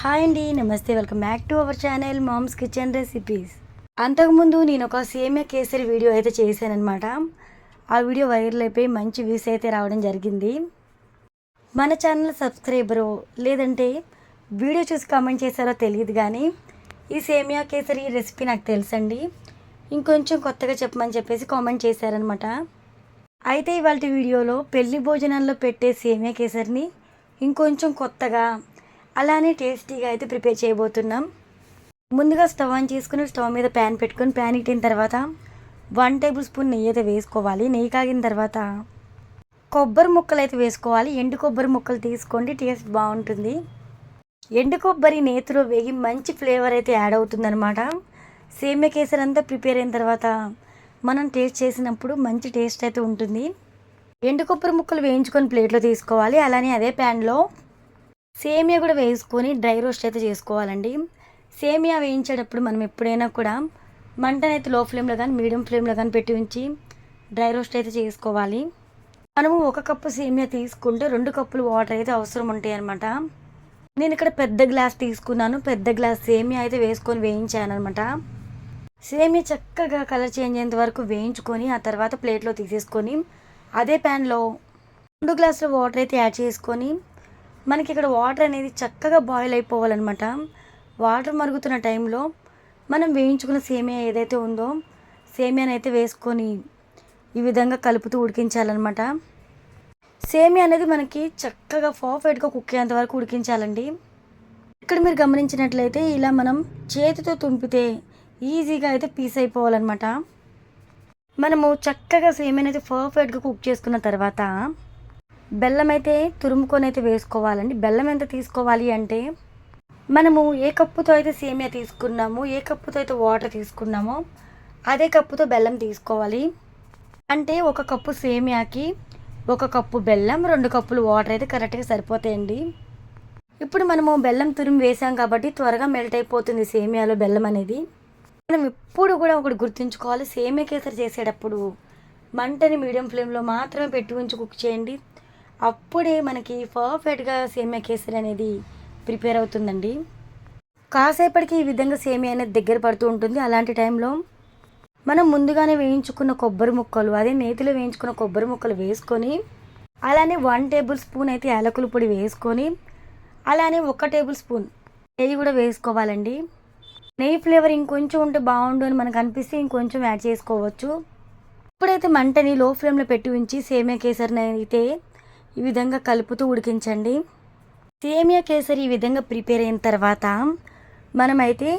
Hi అండి నమస్తే. Welcome back to our channel moms kitchen recipes. అంతకుముందు నేను ఒక సేమియా కేసరి వీడియో అయితే చేశానమాట ఆ వీడియో వైరల్ అయిపోయి మంచి వ్యూస్ అయితే రావడం జరిగింది. మన ఛానల్ సబ్స్క్రైబరో లేదంటే వీడియో చూసి కామెంట్ చేశారో తెలియదు కానీ ఈ సేమియా కేసరి రెసిపీ నాకు తెలుసండి. ఇంకొంచెం కొత్తగా చెప్పమని చెప్పేసి కామెంట్ చేశారనమాట అయితే ఇవాళ వీడియోలో పెళ్ళి భోజనాల్లో పెట్టే సేమియా కేసరిని ఇంకొంచెం కొత్తగా అలానే టేస్టీగా అయితే ప్రిపేర్ చేయబోతున్నాం. ముందుగా స్టవ్ ఆన్ చేసుకుని స్టవ్ మీద ప్యాన్ పెట్టుకొని ప్యాన్ ఇట్టిన తర్వాత వన్ టేబుల్ స్పూన్ నెయ్యి అయితే వేసుకోవాలి. నెయ్యి కాగిన తర్వాత కొబ్బరి ముక్కలు అయితే వేసుకోవాలి. ఎండు కొబ్బరి ముక్కలు తీసుకోండి టేస్ట్ బాగుంటుంది. ఎండు కొబ్బరి నేతిలో వేగి మంచి ఫ్లేవర్ అయితే యాడ్ అవుతుందన్నమాట. సేమ్య కేసరి అంతా ప్రిపేర్ అయిన తర్వాత మనం టేస్ట్ చేసినప్పుడు మంచి టేస్ట్ అయితే ఉంటుంది. ఎండు కొబ్బరి ముక్కలు వేయించుకొని ప్లేట్లో తీసుకోవాలి. అలానే అదే ప్యాన్లో సేమియా కూడా వేసుకొని డ్రై రోస్ట్ అయితే చేసుకోవాలండి. సేమియా వేయించేటప్పుడు మనం ఎప్పుడైనా కూడా మంటనైతే లో ఫ్లేమ్లో కానీ మీడియం ఫ్లేమ్లో కానీ పెట్టి ఉంచి డ్రై రోస్ట్ అయితే చేసుకోవాలి. మనము ఒక కప్పు సేమియా తీసుకుంటే రెండు కప్పులు వాటర్ అయితే అవసరం ఉంటాయి అనమాట నేను ఇక్కడ పెద్ద గ్లాస్ తీసుకున్నాను. పెద్ద గ్లాస్ సేమియా అయితే వేసుకొని వేయించాను అనమాట సేమియా చక్కగా కలర్ చేంజ్ అయ్యేంత వరకు వేయించుకొని ఆ తర్వాత ప్లేట్లో తీసేసుకొని అదే ప్యాన్లో రెండు గ్లాసులు వాటర్ అయితే యాడ్ చేసుకొని మనకి ఇక్కడ వాటర్ అనేది చక్కగా బాయిల్ అయిపోవాలన్నమాట. వాటర్ మరుగుతున్న టైంలో మనం వేయించుకున్న సేమియా ఏదైతే ఉందో సేమియాని అయితే వేసుకొని ఈ విధంగా కలుపుతూ ఉడికించాలన్నమాట. సేమియా అనేది మనకి చక్కగా పర్ఫెక్ట్గా కుక్ అయ్యేంత వరకు ఉడికించాలండి. ఇక్కడ మీరు గమనించినట్లయితే ఇలా మనం చేతితో తుంపితే ఈజీగా అయితే పీస్ అయిపోవాలన్నమాట. మనము చక్కగా సేమియాని అయితే పర్ఫెక్ట్గా కుక్ చేసుకున్న తర్వాత బెల్లం అయితే తురుముకొని అయితే వేసుకోవాలండి. బెల్లం ఎంత తీసుకోవాలి అంటే మనము ఏ కప్పుతో అయితే సేమియా తీసుకున్నామో ఏ కప్పుతో అయితే వాటర్ తీసుకున్నామో అదే కప్పుతో బెల్లం తీసుకోవాలి. అంటే ఒక కప్పు సేమియాకి ఒక కప్పు బెల్లం రెండు కప్పులు వాటర్ అయితే కరెక్ట్గా సరిపోతాయండి. ఇప్పుడు మనము బెల్లం తురిమి వేసాం కాబట్టి త్వరగా మెల్ట్ అయిపోతుంది సేమియాలో బెల్లం అనేది. మనం ఇప్పుడు కూడా ఒకటి గుర్తుంచుకోవాలి సేమియా కేసరి చేసేటప్పుడు మంటని మీడియం ఫ్లేమ్లో మాత్రమే పెట్టి ఉంచి కుక్ చేయండి. అప్పుడే మనకి పర్ఫెక్ట్గా సేమియా కేసరి అనేది ప్రిపేర్ అవుతుందండి. కాసేపటికి ఈ విధంగా సేమియా అనేది దగ్గర పడుతూ ఉంటుంది. అలాంటి టైంలో మనం ముందుగానే వేయించుకున్న కొబ్బరి ముక్కలు అదే నేతిలో వేయించుకున్న కొబ్బరి ముక్కలు వేసుకొని అలానే వన్ టేబుల్ స్పూన్ అయితే యాలకుల పొడి వేసుకొని అలానే ఒక టేబుల్ స్పూన్ నెయ్యి కూడా వేసుకోవాలండి. నెయ్యి ఫ్లేవర్ ఇంకొంచెం ఉంటే బాగుండు అని మనకు అనిపిస్తే ఇంకొంచెం యాడ్ చేసుకోవచ్చు. ఇప్పుడైతే మంటని లో ఫ్లేమ్లో పెట్టి ఉంచి సేమియా కేసరిని అయితే ఈ విధంగా కలుపుతూ ఉడికించండి. సేమియా కేసరి ఈ విధంగా ప్రిపేర్ అయిన తర్వాత మనమైతే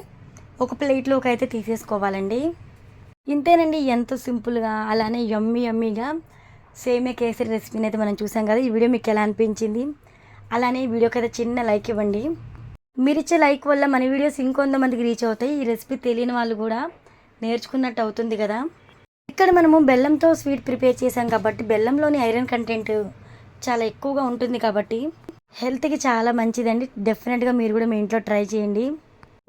ఒక ప్లేట్లోకి అయితే తీసేసుకోవాలండి. ఇంతేనండి ఎంతో సింపుల్గా అలానే యమ్మీ యమ్మీగా సేమియా కేసరి రెసిపీని అయితే మనం చూసాం కదా ఈ వీడియో మీకు ఎలా అనిపించింది? అలానే ఈ వీడియోకి అయితే చిన్న లైక్ ఇవ్వండి. మీరు ఇచ్చే లైక్ వల్ల మన వీడియోస్ ఇంకొంతమందికి రీచ్ అవుతాయి. ఈ రెసిపీ తెలియని వాళ్ళు కూడా నేర్చుకున్నట్టు అవుతుంది కదా. ఇక్కడ మనము బెల్లంతో స్వీట్ ప్రిపేర్ చేసాం కాబట్టి బెల్లంలోని ఐరన్ కంటెంట్ చాలా ఎక్కువగా ఉంటుంది కాబట్టి హెల్త్కి చాలా మంచిదండి. డెఫినెట్గా మీరు కూడా మీ ఇంట్లో ట్రై చేయండి.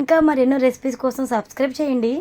ఇంకా మరెన్నో రెసిపీస్ కోసం సబ్స్క్రైబ్ చేయండి.